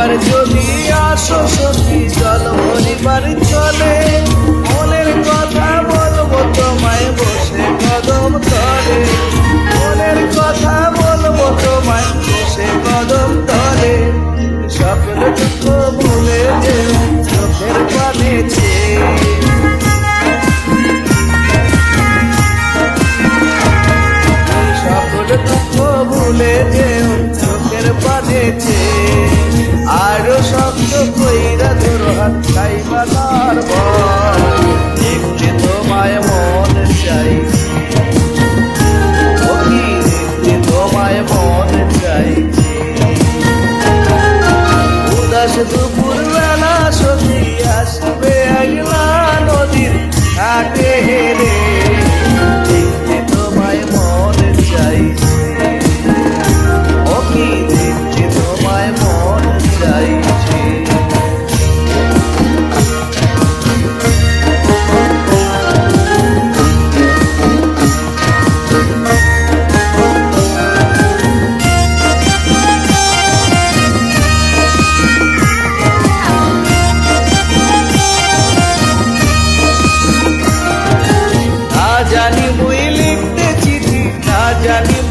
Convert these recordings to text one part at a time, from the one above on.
একবার যদি আসো সখী জল ভরিবার চলে। মনের কথা বলব তোমায় বসে কদম তলে। মনের কথা বলব তোমায় বসে কদম তলে। সকল দুঃখ ভুলে যে চোখের পানে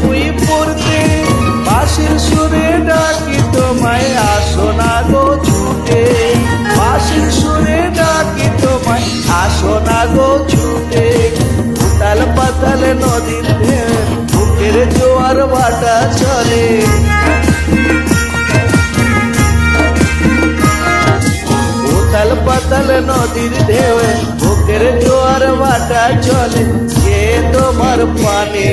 মুই পড়তে। বাঁশির সুরে ডাকি তোমায়, আসো না গো ছুটে। বাঁশির সুরে ডাকি তোমায়, আসো না গো ছুটে। উতাল পাতাল ঢেউ, বুকের জোয়ার ভাটা চলে। উতাল পাতাল নদীর ঢেউয়ে বুকের জোয়ার ভাটা চলে। কে তোমার পানে?